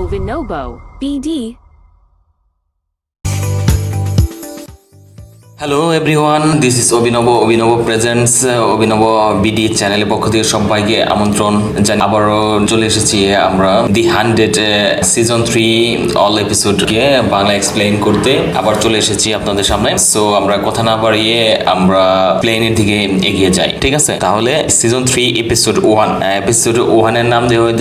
Ovinobo, BD, hello everyone this is Abhinav Abhinav presents অভিনব BD চ্যানেলের পক্ষ থেকে সবাইকে আমন্ত্রণ জানি আবারও চলে এসেছি আমরা the hundred season three all এপিসোডকে Bangla explain করতে আবার চলে এসেছি আপনাদের সামনে। সো আমরা কথা না বাড়িয়ে আমরা প্লেনের দিকে এগিয়ে যাই, ঠিক আছে? তাহলে season three episode one episode ওয়ানের নাম দেওয়া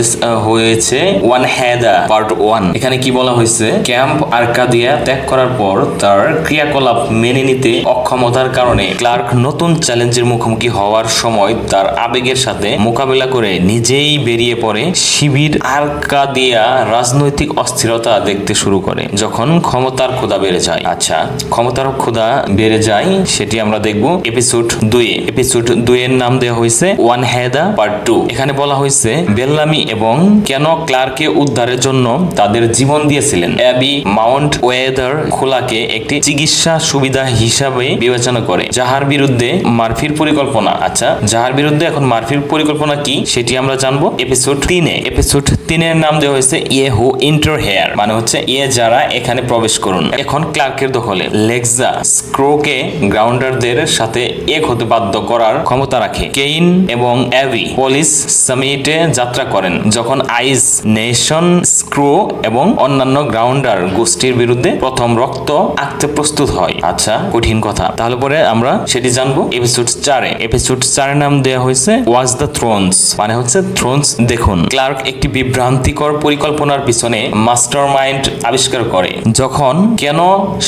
হয়েছে- ওয়ান হ্যাদা পার্ট ওয়ান এখানে কি বলা হয়েছে? ক্যাম্প আর্কাদিয়া ত্যাগ করার পর তার ক্রিয়াকলাপ মেনে নিতে অক্ষমতার কারণে ক্লার্ক নতুন চ্যালেঞ্জের মুখোমুখি হওয়ার সময় তার আবেগের সাথে মোকাবেলা করে নিজেই বেরিয়ে পড়ে শিবির আর্কাদিয়া রাজনৈতিক অস্থিরতা দেখতে শুরু করে যখন ক্ষমতার ক্ষুধা বেড়ে যায়। আচ্ছা ক্ষমতার ক্ষুধা বেড়ে যায় সেটি আমরা দেখব এপিসোড দুয়ে এপিসোড দুইয়ের নাম দেওয়া হয়েছে ওয়ান হেদা পার্ট টু। এখানে বলা হয়েছে, বেল্লামি এবং কেন ক্লার্কে উদ্ধারের জন্য তাদের জীবন দিয়েছিলেন। অ্যাবি মাউন্ট ওয়েদার খোলাকে একটি চিকিৎসা সুবিধা হিসাবে বিবেচনা করে। যাহার বিরুদ্ধে মারফির পরিকল্পনা আচ্ছা যাহার বিরুদ্ধে এখন মারফির পরিকল্পনা কি, সেটি আমরা জানব এপিসোড তিনে। এপিসোড তিনের নাম দেওয়া হয়েছে ইয়ে হু ইন্টার হেয়ার মানে হচ্ছে ইয়ে যারা এখানে প্রবেশ করুন। এখন ক্লার্কের দখলে লেক্সা স্ক্রোকে গ্রাউন্ডারদের সাথে এক হতে বাধ্য করার ক্ষমতা রাখে। কেইন এবং অ্যাভি পুলিশ সামিটে যাত্রা করেন, যখন আইস নেশন, স্ক্রো এবং অন্যান্য গ্রাউন্ডার গোষ্ঠীর বিরুদ্ধে প্রথম রক্ত আঁকতে প্রস্তুত হয়। আচ্ছা কঠিন কথা। তাহলে পরে আমরা সেটি জানব এপিসোড চারে। এপিসোড চারের নাম দেওয়া হয়েছে ওয়াজ দ্য থ্রোনস মানে হচ্ছে থ্রোনস দেখুন। ক্লার্ক একটি বিভ্রান্তিকর পরিকল্পনার পিছনে মাস্টার মাইন্ড আবিষ্কার করে, যখন কেন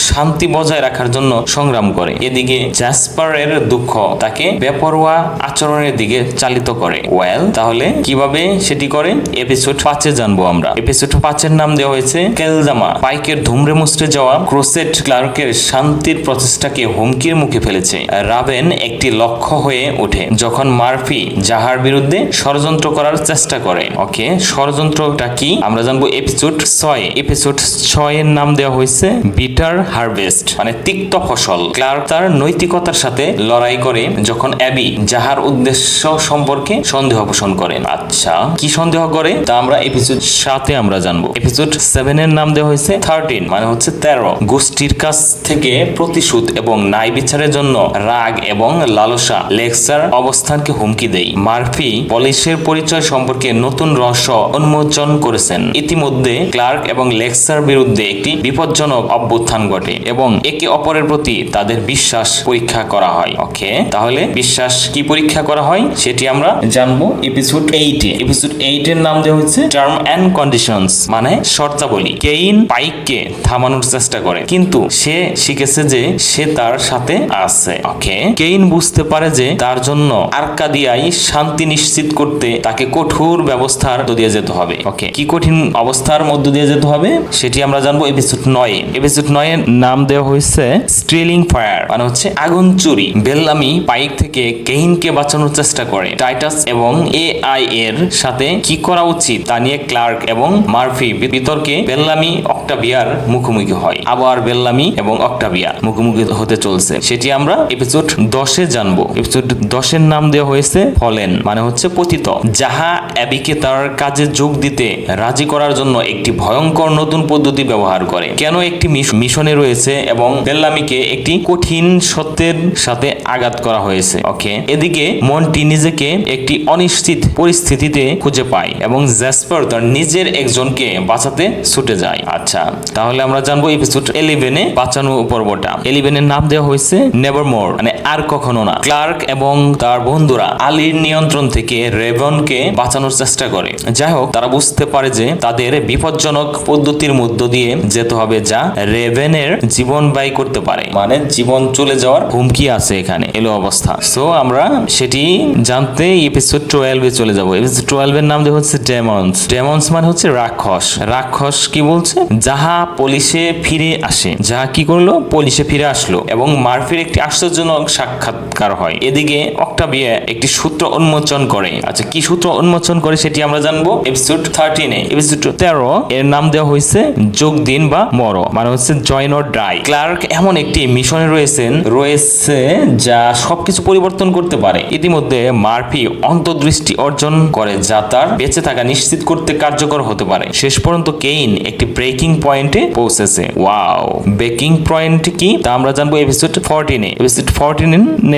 শান্তি বজায় রাখার জন্য সংগ্রাম করে। এদিকে জ্যাসপারের দুঃখ তাকে বেপরোয়া আচরণের দিকে চালিত করে। ওয়েল তাহলে কীভাবে সেটি করে? এপিসোড পাঁচে জানব আমরা। এপিসোড পাঁচের নাম দেওয়া হয়েছে কেলজামা পাইকের ধুমড়ে মুচড়ে যাওয়া ক্রোসেট ক্লার্কের শান্তির প্রচেষ্টাকে হুমকির মুখে ফেলেছে। রাবেন একটি লক্ষ্য হয়ে ওঠে, যখন মার্ফি যাহার বিরুদ্ধে ষড়যন্ত্র করার চেষ্টা করে। ওকে, ষড়যন্ত্রটা কি? আমরা জানব এপিসোড ছয়। এপিসোড ছয়ের নাম দেওয়া হয়েছে বিটার হারভেস্ট মানে তিক্ত ফসল। ক্লার্ক তার নৈতিকতার সাথে লড়াই করে, যখন অ্যাবি যাহার উদ্দেশ্য সম্পর্কে সন্দেহ পোষণ করেন আচ্ছা কি সন্দেহ করে? তা আমরা এপিসোড সাথে আমরা জানব। এপিসোড সেভেন এর নাম দেওয়া হয়েছে থার্টিন মানে হচ্ছে তেরো। গোষ্ঠীর কাছ থেকে প্রতিশোধ এবং ন্যায় বিচারের জন্য রাগ এবং লালসা লেক্সার অবস্থানকে হুমকি দেয়। মার্ফি পলিশের পরিচয় সম্পর্কে নতুন রহস্য উন্মোচন করেছেন। ইতিমধ্যে ক্লার্ক এবং লেক্সার বিরুদ্ধে একটি বিপজ্জনক অভ্যুত্থান ঘটে এবং একে অপরের প্রতি তাদের বিশ্বাস পরীক্ষা করা হয়। ওকে, তাহলে বিশ্বাস কি পরীক্ষা করা হয়? সেটি আমরা জানব এপিসোড এইটে এপিসোড এইট এর নাম দেওয়া হচ্ছে টার্ম অ্যান্ড কন্ডিশনস মানে শর্তাবলী। কেইন পাইককে থামানোর চেষ্টা করে। কিন্তু সে শিখেছে যে সে তার সাথে আছে। ওকে? কেইন বুঝতে পারে যে তার জন্য আর্কাদিয়াই শান্তি নিশ্চিত করতে তাকে কঠোর ব্যবস্থার দিয়ে যেতে হবে। ওকে? কি কঠিন অবস্থার মধ্য দিয়ে যেতে হবে? সেটি আমরা জানব এপিসোড নয় এপিসোড নয়ের নাম দেওয়া হয়েছে স্ট্রিলিং ফায়ার মানে হচ্ছে আগুন চুরি। বেল্লামি পাইক থেকে কেইনকে বাঁচানোর চেষ্টা করে। টাইটাস এবং এআই এর সাথে কি করা উচিত তা নিয়ে ক্লার্ক এবং মার্ফি বিতর্কে বেল্লামি, অক্টাভিয়ার মুখোমুখি হয়। আবার বেল্লামি এবং অক্টাভিয়া মুখোমুখি হতে চলছে। সেটি আমরা এপিসোড দশে জানব। এপিসোড দশের নাম দেওয়া হয়েছে ফলেন মানে হচ্ছে পতিত। যাহা অ্যাবিকে তার কাজে যোগ দিতে রাজি করার জন্য একটি ভয়ঙ্কর নতুন পদ্ধতি ব্যবহার করে। কেন একটি মিশ- মিশনে রয়েছে এবং বেল্লামিকে একটি কঠিন সত্যের সাথে আঘাত করা হয়েছে। ওকে, এদিকে মন্টি নিজেকে একটি অনিশ্চিত পরিস্থিতিতে খুঁজে পায় এবং জ্যাসপার তার নিজের একজনকে বাঁচাতে ছুটে যায়। আচ্ছা তাহলে আমরা জানব এপিসোড এলিভেনে বাঁচানো পর্বটা। এলিভেনের নাম দেওয়া হয়েছে নেভার মোর মানে আর কখনো না। ক্লার্ক এবং তার বন্ধুরা আলীর নিয়ন্ত্রণ থেকে রেভনকে বাঁচানোর চেষ্টা করে। যাই হোক, তারা বুঝতে পারে যে তাদের বিপজ্জনক পদ্ধতির মধ্য দিয়ে যেতে হবে যা রেভেনের জীবন ব্যয় করতে পারে। মানে জীবন চলে যাওয়ার হুমকি আছে এখানে। এলো অবস্থা। সো আমরা সেটি জানতে এপিসোড টুয়েলভে চলে যাব। এপিসোড টুয়েলভের নাম দেওয়া হচ্ছে ডেমন্স ডেমন্স মানে হচ্ছে রাক্ষস। রাক্ষস কি বলছে? যাহা পুলিশে ফিরে আসে। যাহা কি করল? পুলিশে ফিরে আসলো। আসলো এবং মার্ফির একটি আশ্চর্যজনক সাক্ষাৎকার হয়। এদিকে অক্টাভিয়া একটি সূত্র উন্মোচন করে। আচ্ছা কি সূত্র উন্মোচন করে সেটি আমরা জানব? এপিসোড থার্টিনে এপিসোড তেরো, এর নাম দেওয়া হয়েছে যোগ দিন বা মরো মানে হচ্ছে জয়েন অর ডাই ক্লার্ক এমন একটি মিশনে রয়েছেন, রয়েছে যা সবকিছু পরিবর্তন করতে পারে। ইতিমধ্যে মার্ফি অন্তর্দৃষ্টি অর্জন করে যা তার বেঁচে থাকা নিশ্চিত করতে কার্যকর হতে পারে। শেষ পর্যন্ত কেইন একটি ব্রেকিং পয়েন্টে পৌঁছেছে। ওয়াও ব্রেকিং পয়েন্ট কি? তা আমরা জানব এপিসোড ফোরটিনে এপিসোড ফোরটিন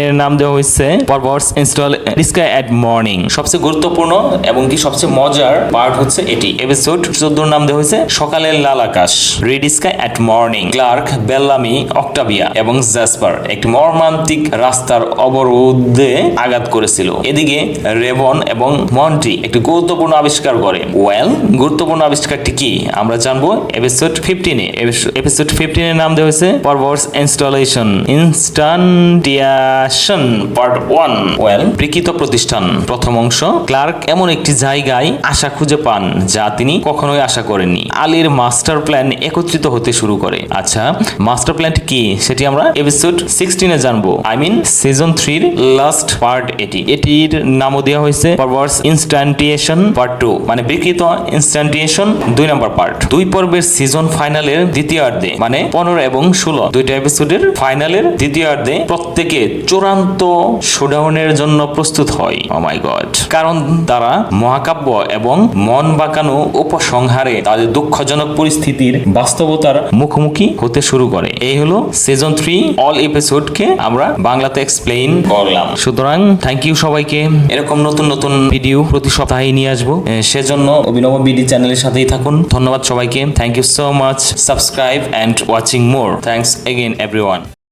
এর নাম দেওয়া হয়েছে পারভার্স ইনস্টল রিস্কা এট মর্নিং সবচেয়ে গুরুত্বপূর্ণ এবং কি সবচেয়ে মজার পার্ট হচ্ছে এটি। এপিসোড চোদ্দোর নাম দেওয়া হয়েছে সকালের লাল আকাশ। Red sky at morning Clarke Bellamy Octavia এবং জ্যাসপার একটি মর্মান্তিক রাস্তার অবরোধে আঘাত করেছিল। এদিকে রেবন এবং মন্টি একটি গুরুত্বপূর্ণ আবিষ্কার করে। ওয়েল গুরুত্বপূর্ণ আবিষ্কারটি কি? আমরা জানব এপিসোড ফিফটিনে এপিসোড ফিফটিনের নাম দেওয়া হয়েছে perverse installation instantiation part one well বিকৃত প্রতিষ্ঠান প্রথম অংশ ক্লার্ক এমন একটি জায়গায় আশা খুঁজে পান যা তিনি কখনোই আশা করেননি আলীর মাস্টার প্ল্যান একত্রিত হতে শুরু করে আচ্ছা মাস্টার প্ল্যান কি সেটি আমরা এপিসোড সিক্সটিনে জানব আই মিন সিজন থ্রির লাস্ট পার্ট এটি এটির নামও দেওয়া হয়েছে পারভার্স ইনস্ট্যান্টিয়েশন পার্ট টু মানে বিকৃত ইনস্ট্যান্টিয়েশন দুই নম্বর পার্ট দুই পর্বের সিজন ফাইনালের দ্বিতীয়ার্ধে মানে পনেরো এবং ষোলো। দুইটা এপিসোডের ফাইনালের দ্বিতীয়ার্ধে প্রত্যেকে চূড়ান্ত শোডাউনের জন্য প্রস্তুত হয়। মাই গড কারণ তারা মহাকাব্য এবং মন বাঁকানো উপসংহারে তাদের দুঃখজনক পরিস্থিতির বাস্তবতার মুখোমুখি হতে শুরু করে। এই হলো সিজন থ্রি অল এপিসোডকে আমরা বাংলাতে এক্সপ্লেইন করলাম। সুতরাং থ্যাংক ইউ সবাইকে। এরকম নতুন নতুন ভিডিও প্রতি সপ্তাহে নিয়ে আসব। সেজন্য অভিনব বিডি চ্যানেলের সাথেই থাকুন। ধন্যবাদ সবাইকে। Thank you so much subscribe and watching more thanks again everyone ก่อน